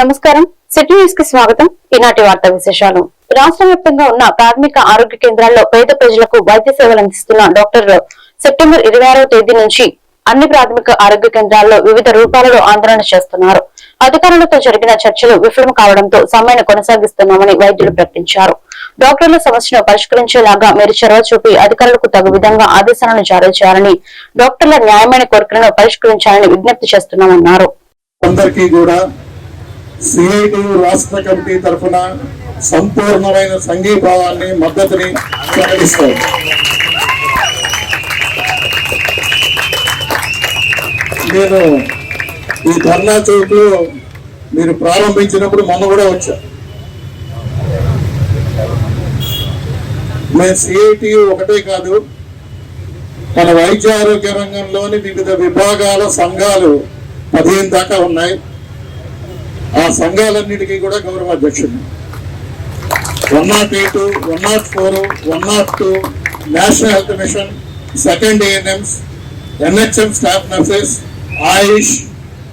నమస్కారం. సిటీ న్యూస్కి స్వాగతం. ఈనాటి వార్తా విశేషాలు. రాష్ట్ర వ్యాప్తంగా ఉన్న ప్రాథమిక ఆరోగ్య కేంద్రాల్లో పేద ప్రజలకు వైద్య సేవలు అందిస్తున్న డాక్టర్లు సెప్టెంబర్ ఇరవై ఆరో తేదీ నుంచి అన్ని ప్రాథమిక ఆరోగ్య కేంద్రాల్లో వివిధ రూపాలలో ఆందోళన చేస్తున్నారు. అధికారులతో జరిగిన చర్చలు విఫలం కావడంతో సమ్మెను కొనసాగిస్తున్నామని వైద్యులు ప్రకటించారు. డాక్టర్ల సమస్యను పరిష్కరించేలాగా మీరు చొరవ చూపి అధికారులకు తగు విధంగా ఆదేశాలను జారీ చేయాలని డాక్టర్ల న్యాయమైన కోరికలను పరిష్కరించాలని విజ్ఞప్తి చేస్తున్నామన్నారు. అందరికీ కూడా సిఐటి రాష్ట్ర కమిటీ తరఫున సంపూర్ణమైన సంఘీభావాన్ని మద్దతుని ప్రకటిస్తారు నేను ఈ ధర్నా చౌక్లో మీరు ప్రారంభించినప్పుడు మొన్న కూడా వచ్చా. మేము సిఐటియు ఒకటే కాదు మన వైద్య ఆరోగ్య రంగంలోని వివిధ విభాగాల సంఘాలు పదిహేను దాకా ఉన్నాయి. ఆ సంఘాలన్నిటికీ కూడా గౌరవ అధ్యక్షుడు. One not eight one not four one not two national health mission second ANMs NHM staff nurses AYUSH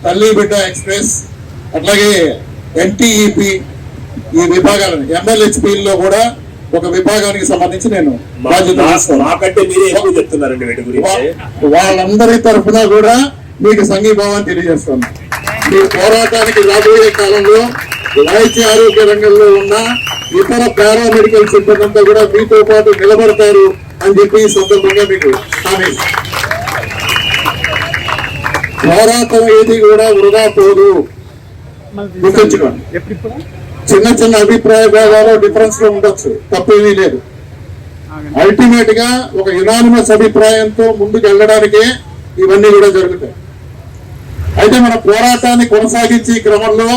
తల్లి బిడ్డ ఎక్స్ప్రెస్ అట్లాగే ఎన్టీఈపి ఈ విభాగాలను ఎంఎల్హెచ్పిలో కూడా ఒక విభాగానికి సంబంధించి నేను బాధ్యత వాళ్ళందరి తరఫున కూడా మీకు సంఘీభావాన్ని తెలియజేస్తున్నాను ఈ పోరాటానికి రాబోయే కాలంలో వైద్య ఆరోగ్య రంగంలో ఉన్న ఇతర పారామెడికల్ సిబ్బంది అంతా కూడా మీతో పాటు నిలబడతారు అని చెప్పి ఈ సందర్భంగా మీకు హామీ. పోరాటం ఏది కూడా వృధా పోదు. గుర్తుంచుకోండి. చిన్న చిన్న అభిప్రాయ భేదాలు డిఫరెన్స్లో ఉండొచ్చు. తప్పేమీ లేదు. అల్టిమేట్గా ఒక యునానిమస్ అభిప్రాయంతో ముందుకు వెళ్ళడానికే ఇవన్నీ కూడా జరుగుతాయి. అయితే మన పోరాటాన్ని కొనసాగించే క్రమంలో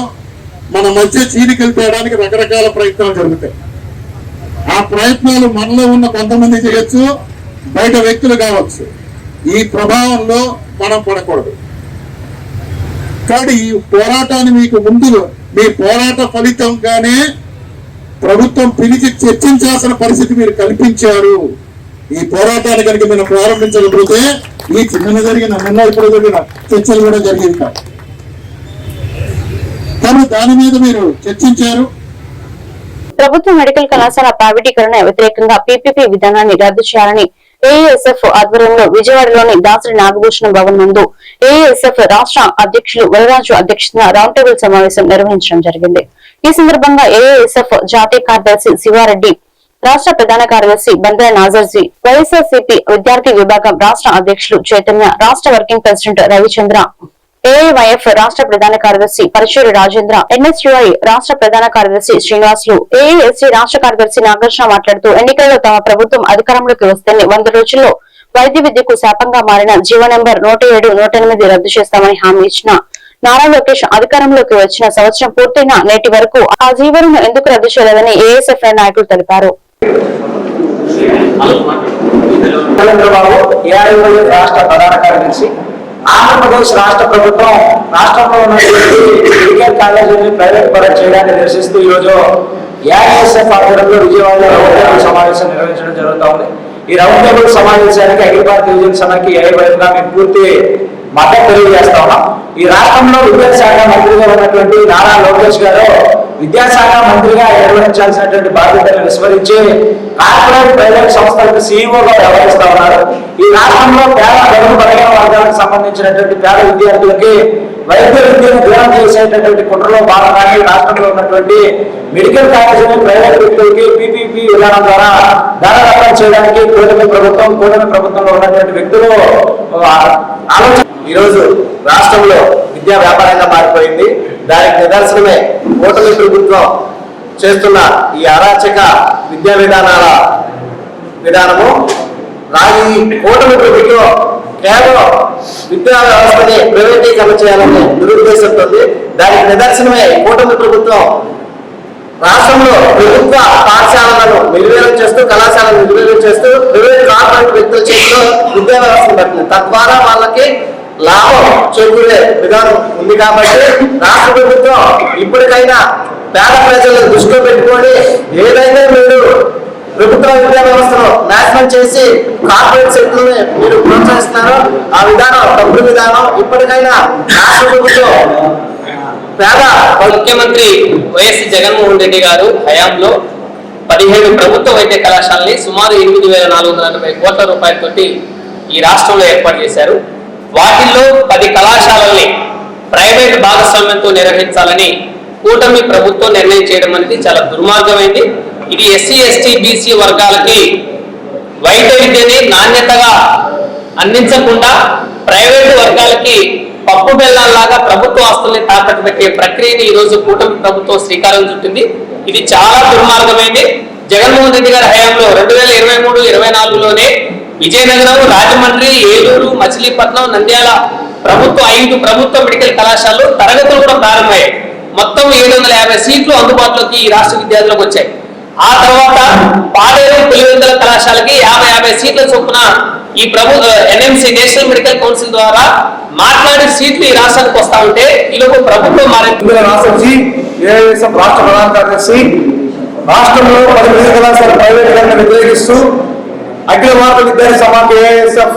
మన మధ్య చీలికలు తేడానికి రకరకాల ప్రయత్నాలు జరుగుతాయి. ఆ ప్రయత్నాలు మనలో ఉన్న కొంతమంది చేయొచ్చు బయట వ్యక్తులు కావచ్చు. ఈ ప్రభావంలో మనం పడకూడదు. కానీ ఈ పోరాటాన్ని మీకు ముందు మీ పోరాట ఫలితంగానే ప్రభుత్వం పిలిచి చర్చించాల్సిన పరిస్థితి మీరు కల్పించారు. ఈ పోరాటాన్ని కనుక మనం ప్రారంభించకపోతే ఈ చిన్న జరిగిన నిన్న ఇప్పుడు జరిగిన చర్చలు కూడా జరిగింది కాదు కానీ దాని మీద మీరు చర్చించారు. ప్రభుత్వ మెడికల్ కళాశాల ప్రైవేటీకరణ వ్యతిరేకంగా పీపీపీ విధానాన్ని రద్దు చేయాలని ఏఎస్ఎఫ్ ఆధ్వర్యంలో విజయవాడలోని దాసరి నాగభూషణ భవన్ ముందు ఏఎస్ఎఫ్ రాష్ట్ర అధ్యక్షులు వరరాజు అధ్యక్షతన రౌండ్ టేబుల్ సమావేశం నిర్వహించడం జరిగింది. ఈ సందర్భంగా ఏఎస్ఎఫ్ జాతీయ కార్యదర్శి శివారెడ్డి రాష్ట్ర ప్రధాన కార్యదర్శి బంద్ర నాజర్జీ వైఎస్ఆర్సీపీ విద్యార్థి విభాగం రాష్ట్ర అధ్యక్షులు చైతన్య రాష్ట్ర వర్కింగ్ ప్రెసిడెంట్ రవిచంద్ర ఏఐవైఎఫ్ రాష్ట్ర ప్రధాన కార్యదర్శి పరిచూరి రాజేంద్ర ఎన్ఎస్యుఐ రాష్ట్ర ప్రధాన కార్యదర్శి శ్రీనివాసులు ఏఐఎస్సీ రాష్ట్ర కార్యదర్శి నాగర్షణ మాట్లాడుతూ ఎన్నికల్లో తమ ప్రభుత్వం అధికారంలోకి వస్తేనే వంద రోజుల్లో వైద్య విద్యకు శాపంగా మారిన జీవో నెంబర్ నూట ఏడు నూట ఎనిమిది రద్దు చేస్తామని హామీ ఇచ్చిన నారా లోకేష్ అధికారంలోకి వచ్చిన సంవత్సరం పూర్తయిన నేటి వరకు ఆ జీవోలను ఎందుకు రద్దు చేయలేదని ఏఎస్ఎఫ్ఐ నాయకులు తెలిపారు. చంద్రబాబు ఏఐవైఎఫ్ రాష్ట్ర ప్రధాన కార్యదర్శి. ఆంధ్రప్రదేశ్ రాష్ట్ర ప్రభుత్వం రాష్ట్రంలో ఉన్నటువంటి మెడికల్ కాలేజీని ప్రైవేట్ పరం చేయడాన్ని నిరసిస్తూ ఈరోజు ఏఐఎస్ఎఫ్ ఆధ్వర్యంలో విజయవాడలో రౌండ్ టేబుల్ సమావేశం నిర్వహించడం జరుగుతూ ఉంది ఈ రౌండ్ టేబుల్ సమావేశానికి అఖిల భారత యువజన సభకి ఏఐవైఎఫ్గా మేము పూర్తి మద్దతు తెలియజేస్తా ఉన్నాం. ఈ రాష్ట్రంలో విద్యాశాఖ మంత్రిగా ఉన్నటువంటి నారా లోకేష్ గారు విద్యాశాఖ మంత్రిగా నిర్వహించాల్సినటువంటి బాధ్యతలు విస్మరించి కార్పొరేట్ ప్రైవేట్ సంస్థలకు సీఈఓగా వ్యవహరిస్తా ఉన్నారు. ఈ రాష్ట్రంలో పేద బడుగు బలహీన వర్గాలకు సంబంధించినటువంటి పేద విద్యార్థులకి వైద్య విద్యను దూరం చేసేటటువంటి కుట్రలో భాగంగానే రాష్ట్రంలో ఉన్నటువంటి మెడికల్ కాలేజీని ప్రైవేట్ వ్యక్తులకి పీపీపీ విధానం ద్వారా ధనరత్నం చేయడానికి కూటమి ప్రభుత్వం కూటమి ప్రభుత్వంలో ఉన్నటువంటి వ్యక్తులు ఆలోచన ఈరోజు రాష్ట్రంలో విద్యా వ్యాపారంగా మారిపోయింది. దానికి నిదర్శనమే ఓటమి ప్రభుత్వం చేస్తున్న ఈ అరాచక విద్యా విధానాల విధానము. రాజీ కూటమి ప్రభుత్వం కేవలం విద్యా వ్యవస్థని ప్రైవేటీకరణ చేయాలనే దురుద్దేశంతో దానికి నిదర్శనమే కూటమి ప్రభుత్వం రాష్ట్రంలో ప్రభుత్వ పాఠశాలలను నిర్వీర్యం చేస్తూ కళాశాలను నిర్వీర్యం చేస్తూ ప్రైవేట్ కార్పొరేట్ వ్యక్తుల చేతిలో విద్యా వ్యవస్థను పెట్టింది తద్వారా వాళ్ళకి లాభం చేకూరే విధానం ఉంది కాబట్టి రాష్ట్ర ప్రభుత్వం ఇప్పటికైనా పేద ప్రజలను దృష్టిలో పెట్టుకొని ఏదైతే మీరు ప్రభుత్వ విద్యా వ్యవస్థను నాశనం చేసి కార్పొరేట్ శక్తుల్ని మీరు ప్రోత్సహిస్తున్నారో ఆ విధానం తప్పుడు విధానం ఇప్పటికైనా రాష్ట్ర ప్రభుత్వం పేద ముఖ్యమంత్రి వైఎస్ జగన్మోహన్ రెడ్డి గారు హయాంలో పదిహేడు ప్రభుత్వ వైద్య కళాశాలని సుమారు ఎనిమిది వేల నాలుగు వందల నలభై కోట్ల రూపాయలతోటి ఈ రాష్ట్రంలో ఏర్పాటు చేశారు. వాటిల్లో పది కళాశాలల్ని ప్రైవేట్ భాగస్వామ్యంతో నిర్వహించాలని కూటమి ప్రభుత్వం నిర్ణయం చేయడం అనేది చాలా దుర్మార్గమైంది. ఇది ఎస్సీ ఎస్టీ బీసీ వర్గాలకి వైద్య విద్యని నాణ్యతగా అందించకుండా ప్రైవేటు వర్గాలకి పప్పు బెల్లాల్లాగా ప్రభుత్వ ఆస్తుల్ని తాకట్టు పెట్టే ప్రక్రియని ఈ రోజు కూటమి ప్రభుత్వం శ్రీకారం చుట్టింది. ఇది చాలా దుర్మార్గమైంది. జగన్మోహన్ రెడ్డి గారి హయాంలో రెండు వేల ఇరవై మూడు ఇరవై నాలుగులోనే విజయనగరం రాజమండ్రి ఏలూరు మచిలీపట్నం నంద్యాల ప్రభుత్వ ఐదు ప్రభుత్వ మెడికల్ కళాశాలలు తరగతులు కూడా ప్రారంభమయ్యాయి. మొత్తం ఏడు వందల యాభై సీట్లు అందుబాటులోకి ఈ రాష్ట్ర విద్యార్థులకు వచ్చాయి. ఆ తర్వాత పాడేరు పులివెందుల కళాశాలకి యాభై యాభై సీట్ల చొప్పున ఈ ప్రభు ఎన్ఎంసి నేషనల్ మెడికల్ కౌన్సిల్ ద్వారా మాట్లాడి సీట్లు ఈ రాష్ట్రానికి వస్తా ఉంటే ఈలోపు ప్రభుత్వం మారింది రాసొచ్చి ఏఐఎస్ఎఫ్ రాష్ట్ర ప్రధాన కార్యదర్శి రాష్ట్రంలో పది మెడికల్ కళాశాల ప్రైవేటీకరణ వ్యతిరేకిస్తూ అఖిల భారత విద్యార్థి సమాఖ్య ఏఐఎస్ఎఫ్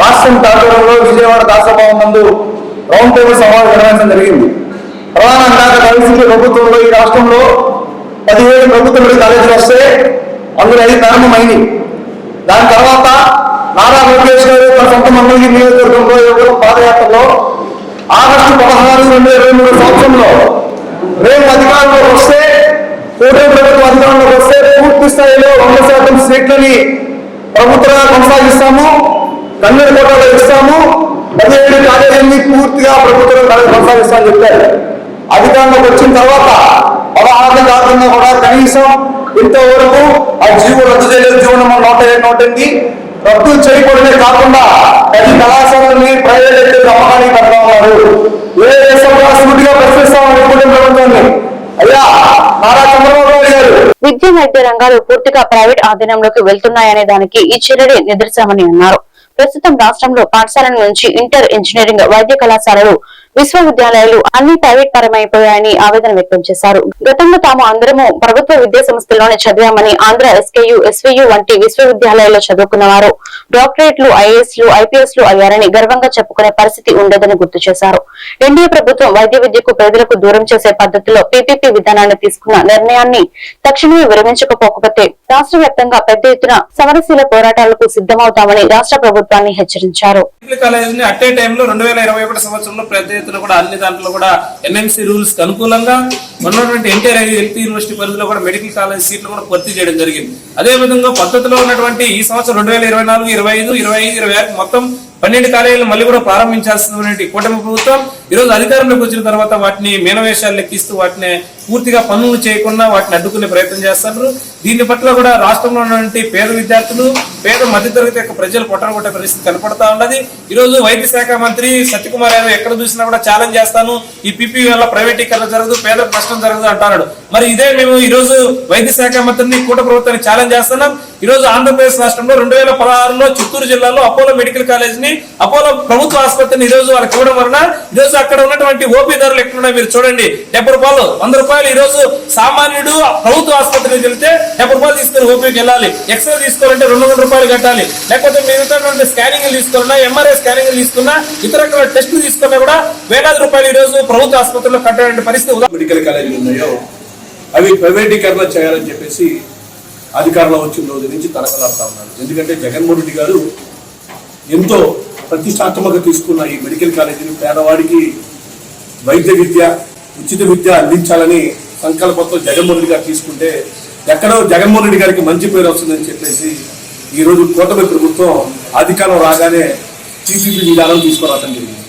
రాష్ట్రం ఆధ్వర్యంలో విజయవాడ దాసభవన్ నందు రౌండ్ టేబుల్ సమావేశం నిర్వహించడం జరిగింది. ప్రధానంగా గత ప్రభుత్వంలో ఈ రాష్ట్రంలో పదిహేడు ప్రభుత్వ మెడికల్ కాలేజీలు వస్తే అందులో ఐదు ప్రారంభమైంది దాని తర్వాత నారా లోకేష్ గారు తన సొంత మంగళగిరి నియోజకవర్గంలో ఎవరు పాదయాత్రలో ఆగస్టు పదహారు రెండు వేల ఇరవై మూడు సంవత్సరంలో రేపు అధికారంలోకి వస్తే కూటమి ప్రభుత్వం అధికారంలోకి వస్తే పూర్తి స్థాయిలో వంద శాతం సీట్లని ప్రభుత్వంగా కొనసాగిస్తాము కన్నడ కోటలో ఇస్తాము పదిహేడు కాలేజీని పూర్తిగా ప్రభుత్వం కొనసాగిస్తామని చెప్పారు. అధికారంలోకి వచ్చిన తర్వాత పదహారు కాకుండా కూడా కనీసం ఇంతవరకు ఆ జీవో రద్దు చేయలేదు జీవనం నెంబర్ నూట ఏడు నూట ఎనిమిది రద్దు చేయకూడదే కాకుండా ప్రతి కళాశాలని ప్రైవేట్ అమ్మకానికి పెడతా ఉన్నారు. ఏ దేశంలో సూటిగా ప్రశ్నిస్తామని ప్రభుత్వాన్ని అయ్యా నారా చంద్రబాబు గారు. విద్య వైద్య రంగాలు పూర్తిగా ప్రైవేట్ ఆధీనంలోకి వెళ్తున్నాయనే దానికి ఈ చర్యలే నిదర్శనమని అన్నారు. ప్రస్తుతం రాష్ట్రంలో పాఠశాలల నుంచి ఇంటర్ ఇంజనీరింగ్ వైద్య కళాశాలలు విశ్వవిద్యాలయాలు అన్ని ప్రైవేట్ పరమైపోయాయని ఆవేదన వ్యక్తం చేశారు. గతంలో తాము అందరము ప్రభుత్వ విద్యా సంస్థల్లోనే చదివామని ఆంధ్ర ఎస్కేయు ఎస్వియు వంటి విశ్వవిద్యాలయాల్లో చదువుకున్న వారు డాక్టరేట్లు ఐఏఎస్లు ఐపీఎస్లు అయ్యారని గర్వంగా చెప్పుకునే పరిస్థితి ఉండదని గుర్తు చేశారు. ఎన్డీఏ ప్రభుత్వం వైద్య విద్యకు పేదలకు దూరం చేసే పద్ధతిలో పీపీపీ విధానాన్ని తీసుకున్న నిర్ణయాన్ని తక్షణమే విరమించకపోకపోతే రాష్ట్ర వ్యాప్తంగా పెద్ద ఎత్తున సమరశీల పోరాటాలకు సిద్ధమవుతామని రాష్ట్ర ప్రభుత్వాన్ని హెచ్చరించారు. మెడికల్ కూడా అన్ని దాంట్లో కూడా ఎన్ఎంసీ రూల్స్కి అనుకూలంగా ఉన్నటువంటి ఎన్టీఆర్ ఎల్పీ యూనివర్సిటీ పరిధిలో కూడా మెడికల్ కాలేజ్ సీట్లు కూడా భర్తీ చేయడం జరిగింది. అదే విధంగా పద్ధతిలో ఉన్నటువంటి ఈ సంవత్సరం రెండు వేల ఇరవై నాలుగు ఇరవై ఐదు ఇరవై ఐదు ఇరవై ఆరు మొత్తం పన్నెండు కాలేజీలు మళ్ళీ కూడా ప్రారంభించాల్సినటువంటి కూటమి ప్రభుత్వం. ఈ రోజు అధికారంలోకి వచ్చిన తర్వాత వాటిని మీనవేషాలు లెక్కిస్తూ వాటిని పూర్తిగా పనులు చేయకుండా వాటిని అడ్డుకునే ప్రయత్నం చేస్తారు దీని పట్ల కూడా రాష్ట్రంలో ఉన్నటువంటి పేద విద్యార్థులు పేద మధ్యతరగతి యొక్క ప్రజలు కొట్టరగొట్టే పరిస్థితి కనపడతా ఉన్నది. ఈ రోజు వైద్య శాఖ మంత్రి సత్యకుమార్ యాదవ్ ఎక్కడ చూసినా కూడా ఛాలెంజ్ చేస్తాను. ఈ పీపీ వల్ల ప్రైవేటీకరణ జరగదు పేదలకు నష్టం జరగదు అంటున్నాడు. మరి ఇదే మేము ఈ రోజు వైద్య శాఖ మంత్రిని కూట ప్రభుత్వాన్ని ఛాలెంజ్ చేస్తున్నాం. ఈ రోజు ఆంధ్రప్రదేశ్ రాష్ట్రంలో రెండు వేల పదహారులో చిత్తూరు జిల్లాలో అపోలో మెడికల్ కాలేజ్ని అపోలో ప్రభుత్వ ఆసుపత్రిని ఈ రోజు వాళ్ళకి ఇవ్వడం వలన ఈరోజు అక్కడ ఉన్నటువంటి ఓపీ ధరలు ఎక్కడున్నాయి మీరు చూడండి. డెబ్బై రూపాయలు వంద రూపాయలు రూపాయలు రోజు సామాన్యుడు ప్రభుత్వ ఆసుపత్రికి వెళ్తే డెబ్బై రూపాయలు తీసుకుని ఓపీకి వెళ్ళాలి ఎక్స్రే తీసుకోవాలంటే రెండు వందల రూపాయలు కట్టాలి. లేకపోతే మిగతా స్కానింగ్ తీసుకున్నా ఎంఆర్ఐ స్కానింగ్ తీసుకున్నా ఇతర టెస్టులు తీసుకున్నా కూడా వేలాది రూపాయలు ఈ రోజు ప్రభుత్వ ఆసుపత్రిలో కట్టాలంటే పరిస్థితి మెడికల్ కాలేజీలు ఉన్నాయో అవి ప్రైవేటీకరణ చేయాలని చెప్పేసి అధికారంలో వచ్చిన రోజు నుంచి తలకలాడుతా ఉన్నారు. ఎందుకంటే జగన్మోహన్ రెడ్డి గారు ఎంతో ప్రతిష్టాత్మక తీసుకున్న ఈ మెడికల్ కాలేజీని పేదవాడికి వైద్య విద్య ఉచిత విద్య అందించాలని సంకల్పంతో జగన్మోహన్ రెడ్డి గారు తీసుకుంటే ఎక్కడో జగన్మోహన్ రెడ్డి గారికి మంచి పేరు వస్తుందని చెప్పేసి ఈ రోజు కూటమి ప్రభుత్వం అధికారం రాగానే పీపీపీ విధానం తీసుకురావటం జరిగింది.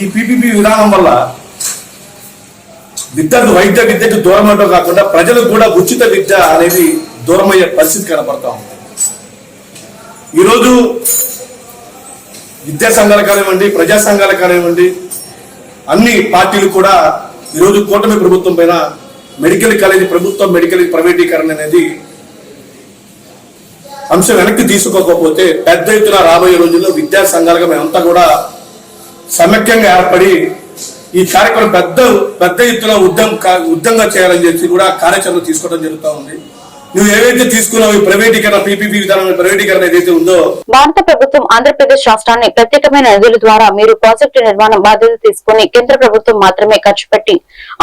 ఈ పీపీపీ విధానం వల్ల విద్యకు వైద్య విద్యకు దూరం అవడం కాకుండా ప్రజలకు కూడా ఉచిత విద్య అనేది దూరమయ్యే పరిస్థితి కనపడతా ఉంది. ఈరోజు విద్యా సంఘాలు కానివ్వండి ప్రజా సంఘాలు కానివ్వండి అన్ని పార్టీలు కూడా ఈరోజు కూటమి ప్రభుత్వం పైన మెడికల్ కాలేజీ ప్రభుత్వం మెడికల్ ప్రైవేటీకరణ అనేది అంశం వెనక్కి తీసుకోకపోతే పెద్ద ఎత్తున రాబోయే రోజుల్లో విద్యా సంఘాలుగా మేమంతా కూడా సమైక్యంగా ఏర్పడి ఈ కార్యక్రమం పెద్ద పెద్ద ఎత్తున ఉద్యమం కా- చేయాలని చెప్పి కూడా కార్యాచరణ తీసుకోవడం జరుగుతూ ఉంది. నువ్వు ఏవైతే తీసుకున్నావు ఈ ప్రైవేటీకరణ పీపీపీ విధానం ప్రైవేటీకరణ ఏదైతే ఉందో భారత ప్రభుత్వం ఆంధ్రప్రదేశ్ రాష్ట్రాన్ని ప్రత్యేకమైన నిధుల ద్వారా మీరు ప్రాజెక్టు నిర్మాణం బాధ్యత తీసుకుని కేంద్ర ప్రభుత్వం మాత్రమే ఖర్చు పెట్టి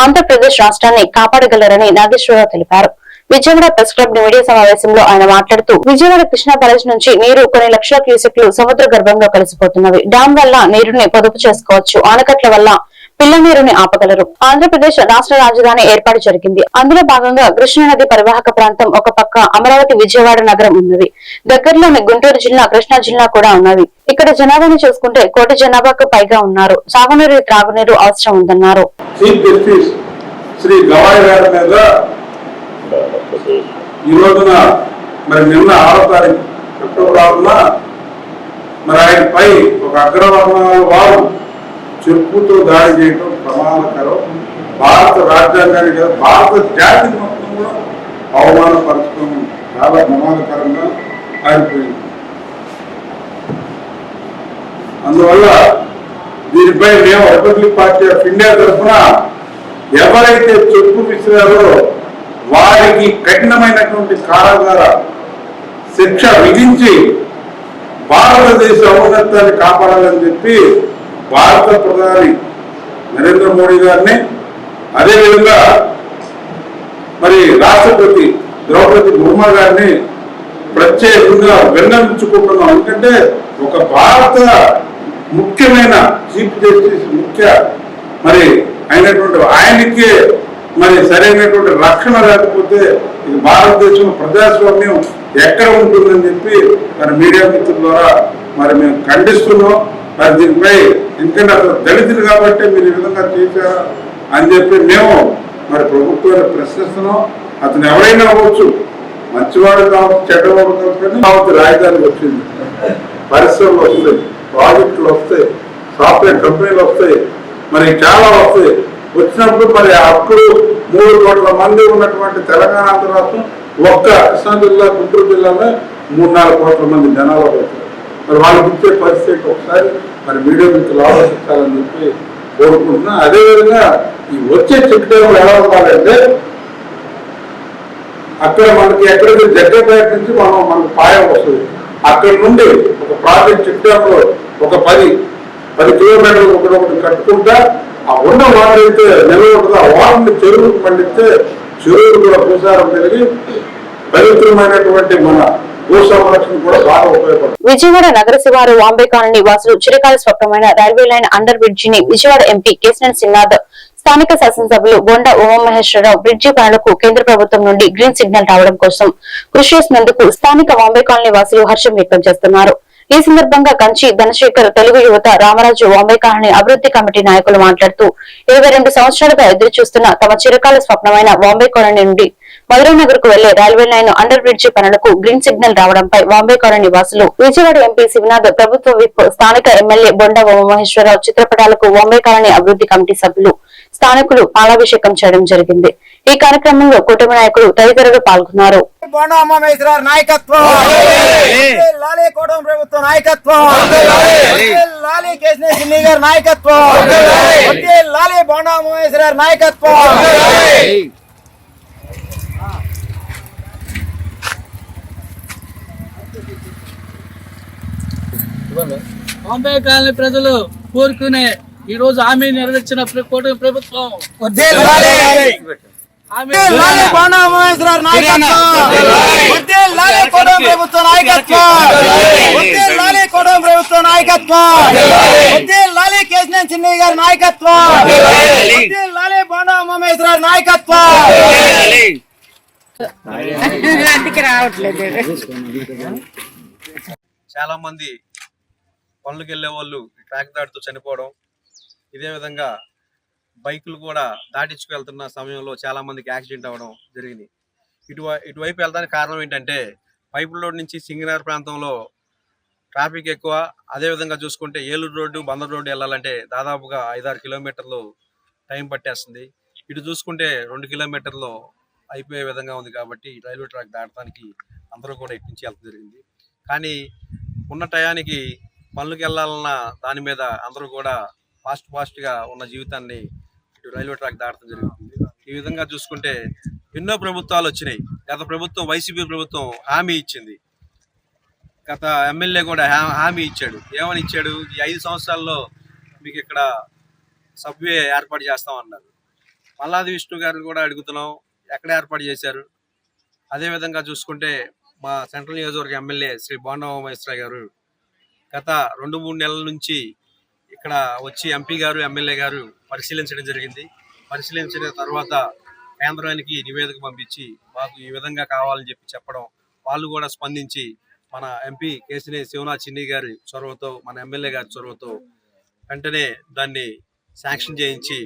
ఆంధ్రప్రదేశ్ రాష్ట్రాన్ని కాపాడగలరని నాగేశ్వరరావు తెలిపారు. విజయవాడ ప్రెస్ క్లబ్ మీడియా సమావేశంలో ఆయన మాట్లాడుతూ విజయవాడ కృష్ణా బ్యారేజ్ నుంచి నీరు కొన్ని లక్షల క్యూసెక్లు సముద్ర గర్భంలో కలిసిపోతున్నవి. డామ్ వల్ల నీరుని పొదుపు చేసుకోవచ్చు. ఆనకట్ల వల్ల పిల్ల నీరుని ఆపగలరు. ఆంధ్రప్రదేశ్ రాష్ట్ర రాజధాని ఏర్పాటు జరిగింది. అందులో భాగంగా కృష్ణా నది పరివాహక ప్రాంతం ఒక పక్క అమరావతి విజయవాడ నగరం ఉన్నది. దగ్గరలోని గుంటూరు జిల్లా కృష్ణా జిల్లా కూడా ఉన్నది. ఇక్కడ జనాభాని చూసుకుంటే కోటి జనాభాకు పైగా ఉన్నారు. సాగునీరు త్రాగునీరు అవసరం ఉందన్నారు. మరి నిన్న ఆరో తారీఖు అక్టోబర్ ఆరున మరి ఆయనపై ఒక అగ్రవర్ణాల వారు చెప్పుతో దాడి చేయడం ప్రమాదకరం. భారత రాజ్యాంగానికి భారత జాతికి మొత్తం కూడా అవమానపరచడం చాలా ప్రమాదకరంగా ఆగిపోయింది. అందువల్ల దీనిపై మేము రిపబ్లిక్ పార్టీ ఆఫ్ ఇండియా తరఫున ఎవరైతే చెప్పు విసిరారో వారికి కఠినమైనటువంటి కారాగార శిక్ష విధించి భారతదేశ ఔన్నత్యాన్ని కాపాడాలని చెప్పి భారత ప్రధాని నరేంద్ర మోడీ గారిని అదేవిధంగా మరి రాష్ట్రపతి ద్రౌపది ముర్ము గారిని ప్రత్యేకంగా విన్నవించుకుంటున్నాం ఎందుకంటే ఒక భారత ముఖ్యమైన చీఫ్ జస్టిస్ ముఖ్య మరి అయినటువంటి ఆయనకి మరి సరైనటువంటి రక్షణ లేకపోతే ఇది భారతదేశం ప్రజాస్వామ్యం ఎక్కడ ఉంటుందని చెప్పి మరి మీడియా మిత్రుల ద్వారా మరి మేము ఖండిస్తున్నాం. మరి దీనిపై ఎందుకంటే అసలు దళితులు కాబట్టి మీరు ఈ విధంగా చేశారా అని చెప్పి మేము మరి ప్రభుత్వాన్ని ప్రశ్నిస్తున్నాం అతను ఎవరైనా అవ్వచ్చు. మంచివాడు కావచ్చు చెడ్డవాడు కావచ్చు కానీ కావచ్చు రాజధానికి వచ్చింది. పరిశ్రమలు వస్తుంది ప్రాజెక్టులు వస్తాయి సాఫ్ట్వేర్ కంపెనీలు వస్తాయి మరి చాలా వస్తాయి. వచ్చినప్పుడు మరి అప్పుడు మూడు కోట్ల మంది ఉన్నటువంటి తెలంగాణ ఆంధ్ర రాష్ట్రం ఒక్క కృష్ణా జిల్లా గుంటూరు జిల్లాలో మూడు నాలుగు కోట్ల మంది జనాలు అవుతారు. మరి వాళ్ళకి ఇచ్చే పరిస్థితి ఒకసారి మరి మీడియా మీకు ఆలోచించాలని చెప్పి కోరుకుంటున్నా. అదేవిధంగా ఈ వచ్చే చెక్ డ్యాములు ఎలా ఉండాలంటే అక్కడ మనకి ఎక్కడైతే జగ్గపేట నుంచి మనం మనకు పాయం వస్తుంది. అక్కడ నుండి ఒక ప్రాజెక్ట్ చెక్ ఒక పది పది కిలోమీటర్లు ఒకటి ఒకటి కట్టుకుంటా ఆ ఉన్న వాటర్ అయితే నిల్వ ఉంటుందో ఆ వాటర్ని చెరువుకు పండిస్తే చెరువులు కూడా ప్రసారం పెరిగి పవిత్రమైనటువంటి మన విజయవాడ నగర శివారు వాంబే కాలనీ వాసులు చిరకాల స్వప్నమైన రైల్వే లైన్ అండర్ బ్రిడ్జి ని విజయవాడ ఎంపీ కేసినేని సింగ్నాథ్ స్థానిక శాసనసభ్యులు బొండ ఉమామహేశ్వరరావు బ్రిడ్జి పనులకు కేంద్ర ప్రభుత్వం నుండి గ్రీన్ సిగ్నల్ రావడం కోసం కృషి చేసినందుకు స్థానిక వాంబే కాలనీ వాసులు హర్షం వ్యక్తం చేస్తున్నారు. ఈ సందర్భంగా కంచి ధనశేఖర్ తెలుగు యువత రామరాజు వాంబే కాలనీ అభివృద్ధి కమిటీ నాయకులు మాట్లాడుతూ ఇరవై రెండు సంవత్సరాలుగా ఎదురు చూస్తున్న తమ చిరకాల స్వప్నమైన వాంబే కాలనీ నుండి నగర్కు వెళ్ళే రైల్వే లైన్ అండర్ బ్రిడ్జి పనులకు గ్రీన్ సిగ్నల్ రావడంపై బాంబే కాలనీ వాసులు విజయవాడ ఎంపీ శివనాథ్ ప్రభుత్వ విప్ స్థానిక ఎమ్మెల్యే బొండ ఉమామహేశ్వరరావు చిత్రపటాలకు బాంబే కాలనీ అభివృద్ధి కమిటీ సభ్యులు స్థానికులు పాలాభిషేకం చేయడం జరిగింది. ఈ కార్యక్రమంలో కూటమి నాయకులు తదితరులు పాల్గొన్నారు. నాయకత్వం! నాయకత్వం లాలే కేశనే సిన్ని గారి నాయకత్వం లాలే బోండా అమ్మేశ్వర నాయకత్వం బాంబే కాలనీ ప్రజలు కోరుకునే ఈ రోజు హామీ నెరవేర్చిన కూటమి ప్రభుత్వం. హామీ లాలే బోండా అమ్మేశ్వర నాయకత్వం. లాలే కోటం ప్రభుత్వ నాయకత్వం. లాలే కోటం ప్రభుత్వ నాయకత్వం. లాలే. కేశనే సిన్ని గారి నాయకత్వం. నాయకత్వం. చాలా మంది పనులకు వెళ్ళే వాళ్ళు ట్రాక్ దాటుతూ చనిపోవడం. ఇదే విధంగా బైకులు కూడా దాటించుకు వెళ్తున్న సమయంలో చాలామందికి యాక్సిడెంట్ అవ్వడం జరిగింది. ఇటు ఇటువైపు వెళ్ళడానికి కారణం ఏంటంటే పైపు రోడ్ నుంచి సింగనగర్ ప్రాంతంలో ట్రాఫిక్ ఎక్కువ. అదే విధంగా చూసుకుంటే ఏలూరు రోడ్డు బందర్ రోడ్డు వెళ్ళాలంటే దాదాపుగా ఐదారు కిలోమీటర్లు టైం పట్టేస్తుంది. ఇటు చూసుకుంటే రెండు కిలోమీటర్లు అయిపోయే విధంగా ఉంది కాబట్టి రైల్వే ట్రాక్ దాటడానికి అందరూ కూడా ఇటు నుంచి వెళ్తూ జరిగింది. కానీ ఉన్న టయానికి పనులకు వెళ్ళాలన్న దాని మీద అందరూ కూడా ఫాస్ట్ ఫాస్ట్గా ఉన్న జీవితాన్ని ఇటు రైల్వే ట్రాక్ దాటడం జరుగుతుంది. ఈ విధంగా చూసుకుంటే ఎన్నో ప్రభుత్వాలు వచ్చినాయి. గత ప్రభుత్వం వైసీపీ ప్రభుత్వం హామీ ఇచ్చింది. గత ఎమ్మెల్యే కూడా హా- హామీ ఇచ్చాడు. ఏమని ఇచ్చాడు? ఈ ఐదు సంవత్సరాల్లో మీకు ఇక్కడ సబ్వే ఏర్పాటు చేస్తామన్నారు. మల్లాది విష్ణు గారిని కూడా అడుగుతున్నాం. ఎక్కడ ఏర్పాటు చేశారు? అదేవిధంగా చూసుకుంటే మా సెంట్రల్ నియోజకవర్గ ఎమ్మెల్యే శ్రీ బాండవ ఉమేశ్వర గారు గత రెండు మూడు నెలల నుంచి ఇక్కడ వచ్చి ఎంపీ గారు ఎమ్మెల్యే గారు పరిశీలించడం జరిగింది. పరిశీలించిన తర్వాత కేంద్రానికి నివేదిక పంపించి మాకు ఈ విధంగా కావాలని చెప్పి చెప్పడం వాళ్ళు కూడా స్పందించి మన ఎంపీ కేసినే శివనాథ్ చిన్ని గారి చొరవతో మన ఎమ్మెల్యే గారి చొరవతో వెంటనే దాన్ని శాంక్షన్ చేయించి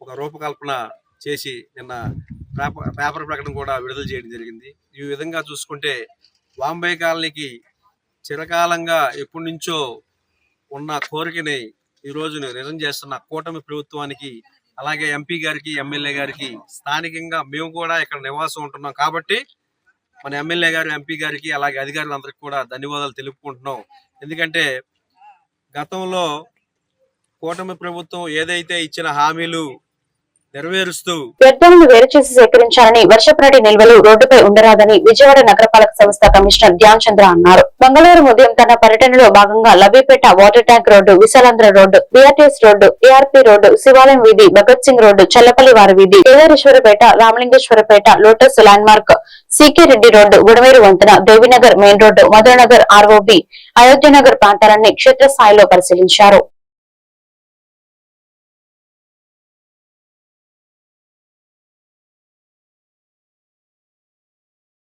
ఒక రూపకల్పన చేసి నిన్న పేపర్ పేపర్ ప్రకటన కూడా విడుదల చేయడం జరిగింది. ఈ విధంగా చూసుకుంటే వాంబే కాలనీకి చిరకాలంగా ఎప్పటి నుంచో ఉన్న కోరికని ఈ నిజం చేస్తున్న కూటమి ప్రభుత్వానికి అలాగే ఎంపీ గారికి ఎమ్మెల్యే గారికి స్థానికంగా మేము కూడా ఇక్కడ నివాసం ఉంటున్నాం కాబట్టి మన ఎమ్మెల్యే గారు ఎంపీ గారికి అలాగే అధికారులందరికీ కూడా ధన్యవాదాలు తెలుపుకుంటున్నాం. ఎందుకంటే గతంలో కూటమి ప్రభుత్వం ఏదైతే ఇచ్చిన హామీలు నెరవేరుస్తూ వ్యర్థాలను వేరు చేసి సేకరించాలని వర్షపునటి నిల్వలు రోడ్డుపై ఉండరాదని విజయవాడ నగరపాలక సంస్థ కమిషనర్ ధ్యాన్ చంద్ర అన్నారు. మంగళవారం ఉదయం తన పర్యటనలో భాగంగా Labbipet water tank road Visalaandhra road BRTS road ARP road శివాలయం వీధి భగత్ సింగ్ రోడ్డు చల్లపల్లి వారి వీధి Kedareswarapet Ramalingeswarapet lotus landmark CK Reddy road Gudameru వంతెన Devinagar main road Madhuranagar ROB Ayodhyanagar ప్రాంతాలన్నీ క్షేత్రస్థాయిలో పరిశీలించారు.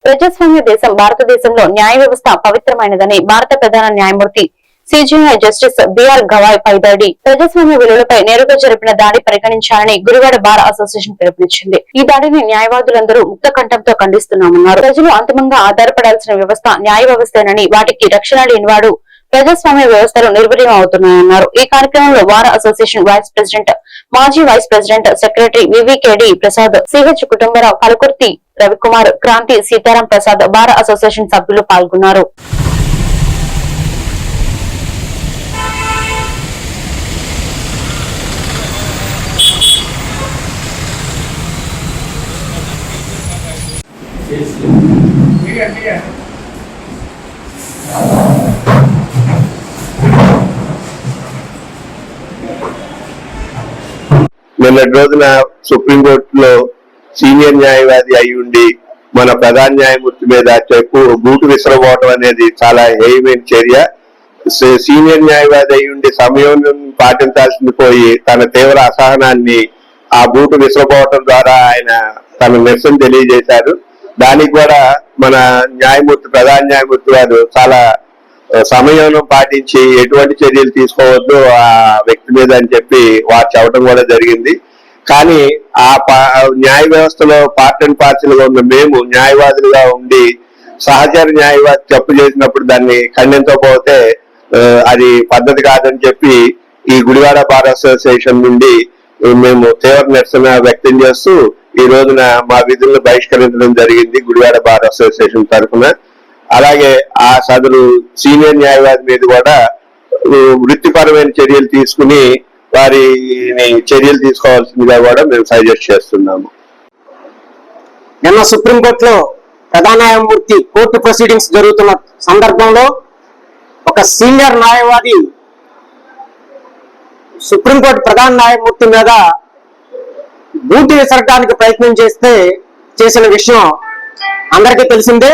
ప్రజాస్వామ్య దేశం భారతదేశంలో న్యాయ వ్యవస్థ పవిత్రమైనదని భారత ప్రధాన న్యాయమూర్తి సిజిఐ జస్టిస్ బిఆర్ గవాయ్ పై దాడి ప్రజాస్వామ్య విలువలపై నేరుగా జరిపిన దాడి పరిగణించాలని గురువాడ బార్ అసోసియేషన్ పిలుపునిచ్చింది. ఈ దాడిని న్యాయవాదులందరూ ముక్త కంఠంతో ఖండిస్తున్నామన్నారు. ప్రజలు అంతిమంగా ఆధారపడాల్సిన వ్యవస్థ న్యాయ వ్యవస్థేనని వాటికి రక్షణ లేనివాడు ప్రజాస్వామ్య వ్యవస్థలు నిర్వీర్యం అవుతున్నాయన్నారు. ఈ కార్యక్రమంలో వార అసోసియేషన్ వైస్ ప్రెసిడెంట్ మాజీ vice president secretary వివికేడి Prasad CH Kutumbarao Kalakurthi Ravikumar Kranthi Sitaram Prasad bar association సభ్యులు పాల్గొన్నారు. నిన్నటి రోజున సుప్రీంకోర్టులో సీనియర్ న్యాయవాది అయి ఉండి మన ప్రధాన న్యాయమూర్తి మీద చెప్పు బూటు విసిరబోవటం అనేది చాలా హేయమైన చర్య. సీనియర్ న్యాయవాది అయి ఉండి సమయం పాటించాల్సింది పోయి తన తీవ్ర అసహనాన్ని ఆ బూటు విసిరబోవటం ద్వారా ఆయన తన నిరసన తెలియజేశారు. దానికి కూడా మన న్యాయమూర్తి ప్రధాన న్యాయమూర్తి గారు చాలా సమయం పాటించి ఎటువంటి చర్యలు తీసుకోవద్దు ఆ వ్యక్తి మీద అని చెప్పి వారు చెప్పడం కూడా జరిగింది. కానీ ఆ పా- న్యాయ వ్యవస్థలో పార్ట్ అండ్ పార్టీలుగా ఉన్న మేము న్యాయవాదులుగా ఉండి సహచర న్యాయవాది తప్పు చేసినప్పుడు దాన్ని ఖండించకపోతే అది పద్ధతి కాదని చెప్పి ఈ గుడివాడ బార్ అసోసియేషన్ నుండి మేము తీవ్ర నిరసన వ్యక్తం చేస్తూ ఈ రోజున మా విధులను బహిష్కరించడం జరిగింది గుడివాడ బార్ అసోసియేషన్ తరఫున. అలాగే ఆ సదరు సీనియర్ న్యాయవాది మీద కూడా వృత్తిపరమైన చర్యలు తీసుకుని వారిని చర్యలు తీసుకోవాల్సిందిగా కూడా మేము సజెస్ట్ చేస్తున్నాము. నిన్న సుప్రీంకోర్టులో ప్రధాన న్యాయమూర్తి కోర్టు ప్రొసీడింగ్స్ జరుగుతున్న సందర్భంలో ఒక సీనియర్ న్యాయవాది సుప్రీంకోర్టు ప్రధాన న్యాయమూర్తి మీద బూటి విసరడానికి ప్రయత్నం చేస్తే చేసిన విషయం అందరికీ తెలిసిందే.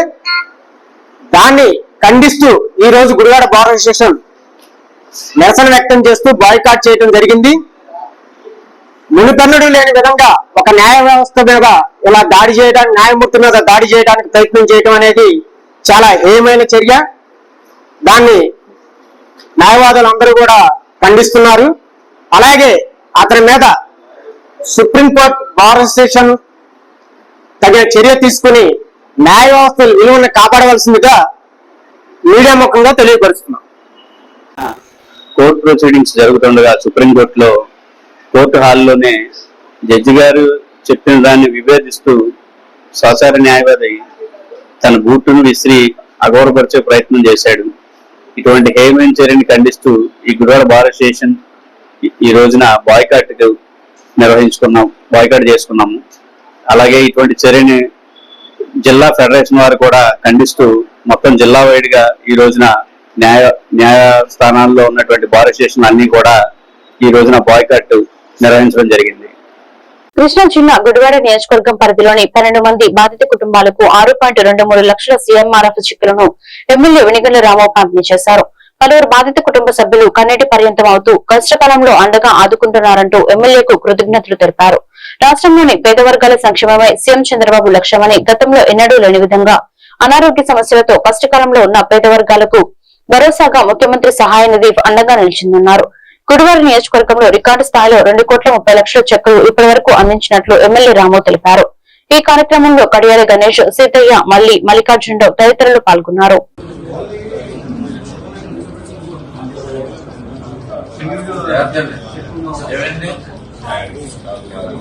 దాన్ని ఖండిస్తూ ఈ రోజు గుడివాడ బార్ అసోసియేషన్ నిరసన వ్యక్తం చేస్తూ బాయ్కాట్ చేయడం జరిగింది. మునిపెన్నడూ లేని విధంగా ఒక న్యాయ వ్యవస్థ మీద ఇలా దాడి చేయడానికి న్యాయమూర్తి మీద దాడి చేయడానికి ప్రయత్నం చేయడం అనేది చాలా హేయమైన చర్య. దాన్ని న్యాయవాదులు అందరూ కూడా ఖండిస్తున్నారు. అలాగే అతని మీద సుప్రీంకోర్టు బార్ అసోసియేషన్ తగిన చర్య తీసుకుని న్యాయ వ్యవస్థ విలువను కాపాడవలసిందిగా మీడియా ముఖంగా తెలియపరుస్తున్నాం. కోర్టు ప్రొసీడింగ్స్ జరుగుతుండగా సుప్రీంకోర్టులో కోర్టు హాల్లోనే జడ్జి గారు చెప్పిన దాన్ని విభేదిస్తూ సహచార న్యాయవాది తన బూటును విసిరి అగౌరపరిచే ప్రయత్నం చేశాడు. ఇటువంటి హేమైన చర్యని ఖండిస్తూ ఈ గురువార బార్ అసోసియేషన్ ఈ- ఈ రోజున బాయ్కాట్ నిర్వహించుకున్నాం బాయ్కాట్ చేసుకున్నాము. అలాగే ఇటువంటి చర్యని జిల్లా ఫెడరేషన్ వారు కూడా ఖండిస్తూ మొత్తం జిల్లా వైడ్గా ఈ రోజున న్యాయ న్యాయస్థానాల్లో ఉన్నటువంటి బార్ స్టేషన్ అన్ని కూడా ఈ రోజున బాయ్కట్ నిర్వహించడం జరిగింది. కృష్ణా జిల్లా గుడివాడ నియోజకవర్గం పరిధిలోని పన్నెండు మంది బాధిత కుటుంబాలకు ఆరు పాయింట్ రెండు మూడు లక్షల సీఎంఆర్ఎఫ్ చెక్కులను ఎమ్మెల్యే వెనిగళ్ళ రామారావు పంపిణీ చేశారు. పలువురు బాధిత కుటుంబ సభ్యులు కన్నీటి పర్యంతం అవుతూ కష్టకాలంలో అండగా ఆదుకుంటున్నారంటూ ఎమ్మెల్యేకు కృతజ్ఞతలు తెలిపారు. రాష్ట్రంలోని పేద వర్గాల సంక్షేమమే సీఎం చంద్రబాబు లక్ష్యమని గతంలో ఎన్నడూ లేని విధంగా అనారోగ్య సమస్యలతో కష్టకాలంలో ఉన్న పేద వర్గాలకు భరోసాగా ముఖ్యమంత్రి సహాయ నిధి అండగా నిలిచిందన్నారు. గురువారం నియోజకవర్గంలో రికార్డు స్థాయిలో రెండు కోట్ల ముప్పై లక్షల చెక్కులు ఇప్పటి వరకు అందించినట్లు ఎమ్మెల్యే రాము తెలిపారు. ఈ కార్యక్రమంలో కడియాల గణేష్ సీతయ్య మల్లి మల్లికార్జునరావు తదితరులు పాల్గొన్నారు.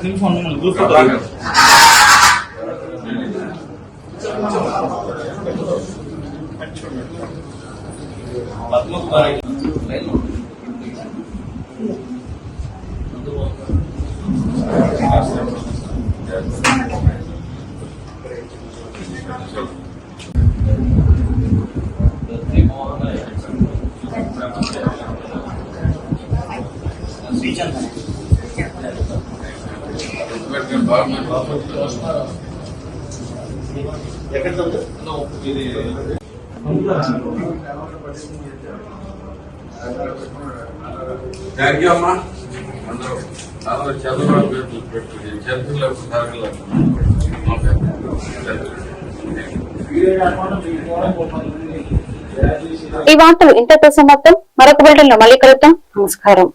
ఒక నిమిషం ఉండు, మన గ్రూప్ ఫోటో థ్యాంక్ యూ అమ్మా. అందరూ అందరూ చంద్రబాబు పేరు పెట్టుకుని చంద్రులకు తాగలకు ఈ వార్తలు ఇంతతో సమాప్తం మరొక బిల్డన్లో మళ్ళీ కలుద్దాం. నమస్కారం.